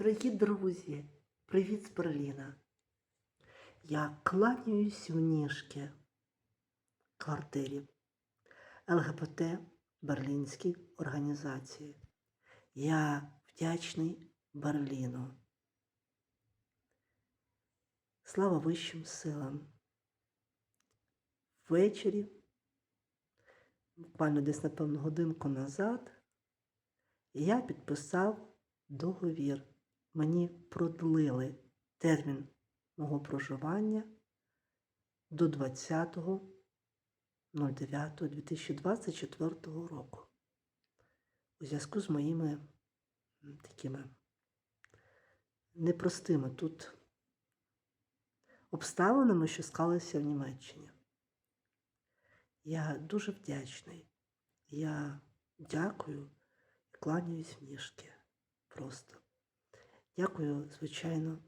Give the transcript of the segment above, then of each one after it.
Дорогі друзі, привіт з Берліна. Я кланяюсь в ніжки квартирі ЛГБТ Берлінській організації. Я вдячний Берліну. Слава вищим силам. Ввечері, буквально десь, напевно, годинку назад, я підписав договір. Мені продлили термін мого проживання до 20.09.2024 року. У зв'язку з моїми такими непростими тут обставинами, що склалися в Німеччині. Я дуже вдячний. Я дякую і кланяюсь в ніжки. Просто. Дякую, звичайно,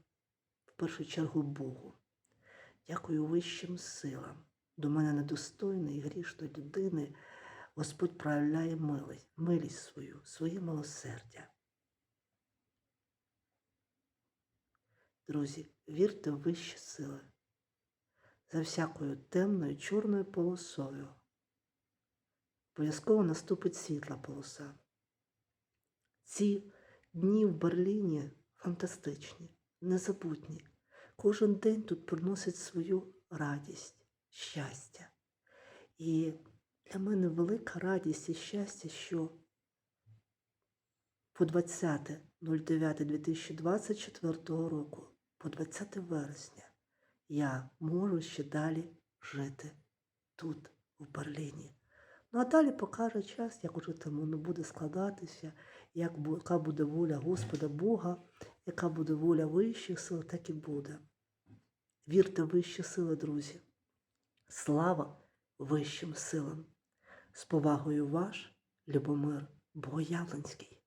в першу чергу Богу. Дякую вищим силам. До мене недостойної грішної людини Господь проявляє милість, милість свою, своє милосердя. Друзі, вірте в вищі сили. За всякою темною чорною полосою. Обов'язково наступить світла полоса. Ці дні в Берліні фантастичні, незабутні. Кожен день тут приносить свою радість, щастя. І для мене велика радість і щастя, що по 20.09.2024 року, по 20 вересня, я можу ще далі жити тут, в Берліні. Ну а далі покаже час, як уже там воно буде складатися, як, яка буде воля Господа Бога, яка буде воля вищих сил, так і буде. Вірте в вищі сили, друзі. Слава вищим силам! З повагою ваш, Любомир Богоявленський.